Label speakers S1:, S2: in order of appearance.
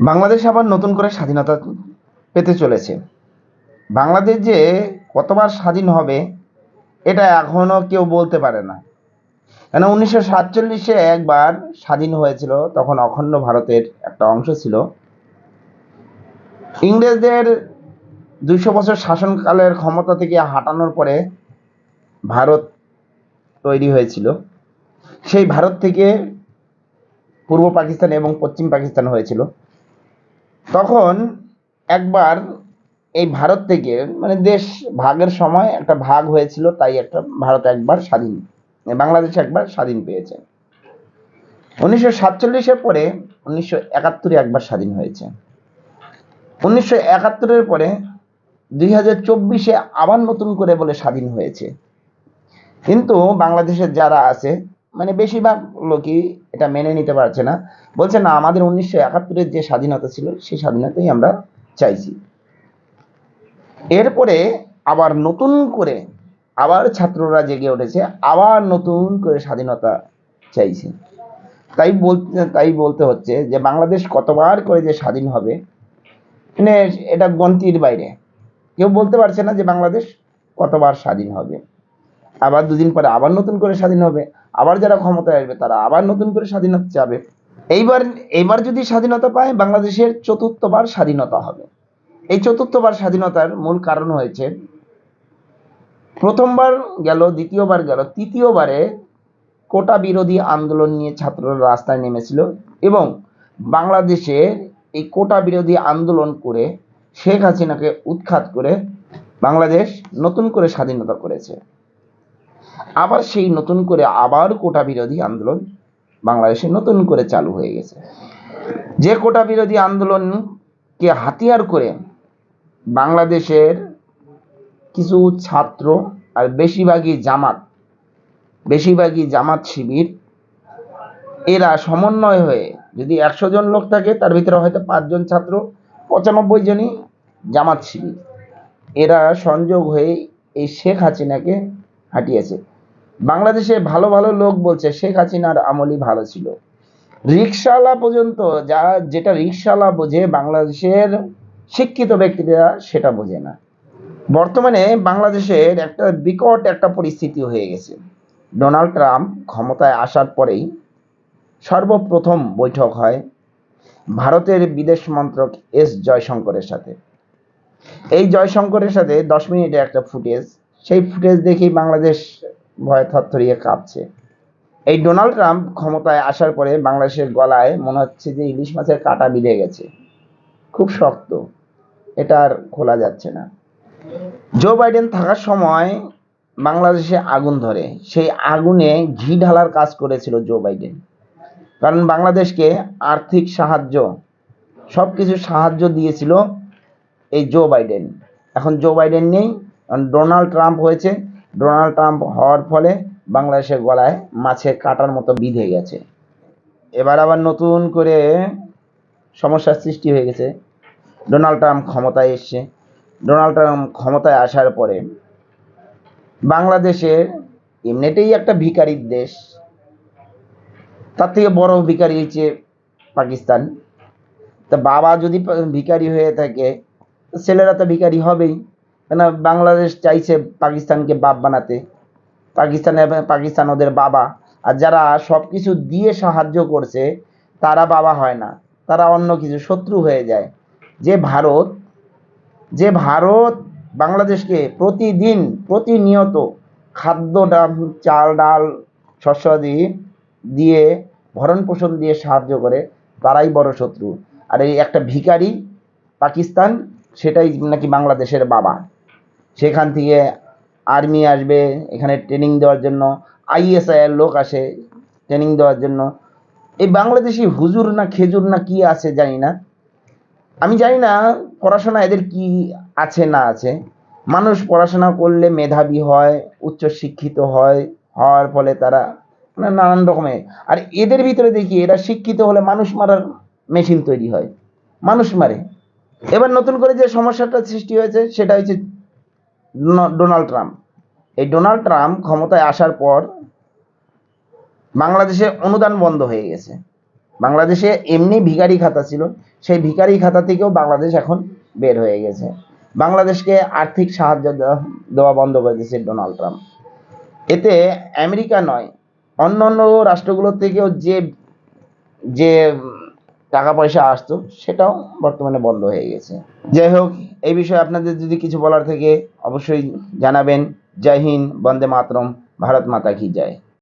S1: বাংলাদেশ আবার নতুন করে স্বাধীনতা পেতে চলেছে। বাংলাদেশ যে কতবার স্বাধীন হবে, এটা এখনও কেউ বলতে পারে না। কেন উনিশশো সাতচল্লিশে একবার স্বাধীন হয়েছিল, তখন অখণ্ড ভারতের একটা অংশ ছিল। ইংরেজদের দুইশো বছর শাসনকালের ক্ষমতা থেকে হাঁটানোর পরে ভারত তৈরি হয়েছিল। সেই ভারত থেকে পূর্ব পাকিস্তান এবং পশ্চিম পাকিস্তান হয়েছিল। তখন একবার এই ভারত থেকে মানে দেশ ভাগের সময় একটা ভাগ হয়েছিল, তাই একটা ভারত একবার স্বাধীন বাংলাদেশ একবার স্বাধীন পেয়েছে। উনিশশো সাতচল্লিশের পরে উনিশশো একাত্তরে একবার স্বাধীন হয়েছে। উনিশশো একাত্তরের পরে দুই হাজার চব্বিশে আবার নতুন করে বলে স্বাধীন হয়েছে। কিন্তু বাংলাদেশের যারা আছে মানে বেশিরভাগ লোকই এটা মেনে নিতে পারছে না। বলছে, না, আমাদের উনিশশো একাত্তরের যে স্বাধীনতা ছিল, সেই স্বাধীনতাই আমরা চাইছি। এরপরে আবার নতুন করে আবার ছাত্ররা জেগে উঠেছে, আবার নতুন করে স্বাধীনতা চাইছে। তাই বলতে তাই বলতে হচ্ছে যে, বাংলাদেশ কতবার করে যে স্বাধীন হবে মানে এটা গন্তির বাইরে। কেউ বলতে পারছে না যে বাংলাদেশ কতবার স্বাধীন হবে। আবার দুদিন পরে আবার নতুন করে স্বাধীন হবে। আবার যারা ক্ষমতায় আসবে, তারা আবার নতুন করে স্বাধীনতা চাবে। এইবার এইবার যদি স্বাধীনতা পায়, বাংলাদেশের চতুর্থবার স্বাধীনতা হবে। এই চতুর্থবার স্বাধীনতার মূল কারণ হয়েছে, প্রথমবার গেল, দ্বিতীয়বার গেল, তৃতীয়বারে কোটা বিরোধী আন্দোলন নিয়ে ছাত্ররা রাস্তায় নেমেছিল এবং বাংলাদেশে এই কোটা বিরোধী আন্দোলন করে শেখ হাসিনাকে উৎখাত করে বাংলাদেশ নতুন করে স্বাধীনতা করেছে। আবার সেই নতুন করে আবার কোটা বিরোধী আন্দোলন বাংলাদেশে নতুন করে চালু হয়ে গেছে। যে কোটা বিরোধী আন্দোলনকে হাতিয়ার করে বাংলাদেশের কিছু ছাত্র আর বেশিরভাগই জামাত বেশিরভাগই জামাত শিবির, এরা সমন্বয় হয়ে যদি একশো জন লোক থাকে, তার ভিতরে হয়তো পাঁচজন ছাত্র, পঁচানব্বই জনই জামাত শিবির। এরা সংযোগ হয়ে এই শেখ হাসিনাকে হাঁটিয়েছে। বাংলাদেশে ভালো ভালো লোক বলছে, শেখ হাসিনার আমলই ভালো ছিল। রিক্সাওয়ালা পর্যন্ত যা, যেটা রিক্সাওয়ালা বোঝে, বাংলাদেশের শিক্ষিত ব্যক্তিরা সেটা বোঝে না। বর্তমানে বাংলাদেশের একটা বিকট একটা পরিস্থিতি হয়ে গেছে। ডোনাল্ড ট্রাম্প ক্ষমতায় আসার পরেই সর্বপ্রথম বৈঠক হয় ভারতের বিদেশ মন্ত্রক এস জয়শঙ্করের সাথে। এই জয়শঙ্করের সাথে দশ মিনিটের একটা ফুটেজ সেই ফুটেজ দেখেই বাংলাদেশ ভয়ে থরথরিয়ে কাঁপছে। এই ডোনাল্ড ট্রাম্প ক্ষমতায় আসার পরে বাংলাদেশের গলায় মনে হচ্ছে যে ইলিশ মাছের কাঁটা বিঁধে গেছে। খুব শক্ত। এটা আর খোলা যাচ্ছে না। জো বাইডেন থাকার সময় বাংলাদেশে আগুন ধরে। সেই আগুনে ঘি ঢালার কাজ করেছিল জো বাইডেন। কারণ বাংলাদেশকে আর্থিক সাহায্য সব কিছু সাহায্য দিয়েছিল এই জো বাইডেন। এখন জো বাইডেন নেই ডোনাল্ড ট্রাম্প হয়েছে। ডোনাল্ড ট্রাম্প হওয়ার ফলে বাংলাদেশের গলায় মাছের কাটার মতো বিঁধে গেছে। এবার আবার নতুন করে সমস্যার সৃষ্টি হয়ে গেছে। ডোনাল্ড ট্রাম্প ক্ষমতায় এসছে। ডোনাল্ড ট্রাম্প ক্ষমতায় আসার পরে বাংলাদেশের এমনিতেই একটা ভিখারির দেশ। তার থেকে বড় ভিখারি হচ্ছে পাকিস্তান। তা বাবা যদি ভিখারি হয়ে থাকে, ছেলেরা তো ভিখারি হবেই। কেন বাংলাদেশ চাইছে পাকিস্তানকে বাপ বানাতে? পাকিস্তানে পাকিস্তান ওদের বাবা। আর যারা সব কিছু দিয়ে সাহায্য করছে, তারা বাবা হয় না। তারা অন্য কিছু, শত্রু হয়ে যায়। যে ভারত যে ভারত বাংলাদেশকে প্রতিদিন প্রতিনিয়ত খাদ্য, ডাল, চাল, ডাল শস্যাদি দিয়ে ভরণ পোষণ দিয়ে সাহায্য করে, তারাই বড় শত্রু। আর এই একটা ভিখারি পাকিস্তান, সেটাই নাকি বাংলাদেশের বাবা। সেখান থেকে আর্মি আসবে, এখানে ট্রেনিং দেওয়ার জন্য। আইএসআইয়ের লোক আসে ট্রেনিং দেওয়ার জন্য। এই বাংলাদেশি হুজুর না খেজুর না কি আছে জানি না। আমি জানি না পড়াশোনা এদের কি আছে না আছে। মানুষ পড়াশোনা করলে মেধাবী হয় উচ্চ শিক্ষিত হয়, হওয়ার ফলে তারা মানে নানান রকমের। আর এদের ভিতরে দেখি এরা শিক্ষিত হলে মানুষ মারার মেশিন তৈরি হয়। মানুষ মারে। এবার নতুন করে যে সমস্যাটা সৃষ্টি হয়েছে, সেটা হচ্ছে ডোনাল্ড ট্রাম্প। এই ডোনাল্ড ট্রাম্প ক্ষমতায় আসার পর বাংলাদেশে অনুদান বন্ধ হয়ে গেছে। বাংলাদেশে এমনি ভিখারি খাতা ছিল, সেই ভিখারি খাতা থেকেও বাংলাদেশ এখন বের হয়ে গেছে। বাংলাদেশকে আর্থিক সাহায্য দেওয়া বন্ধ করে দিয়েছে ডোনাল্ড ট্রাম্প। এতে আমেরিকা নয় অন্য অন্য রাষ্ট্রগুলোর থেকেও যে যে টাকা পয়সা আসতো, সেটাও বর্তমানে বন্ধ হয়ে গেছে। যাই হোক, এই বিষয়ে আপনাদের যদি কিছু বলার থেকে, অবশ্যই জানাবেন। জয় হিন্দ, বন্দে মাতরম, ভারত মাতা কি জয়।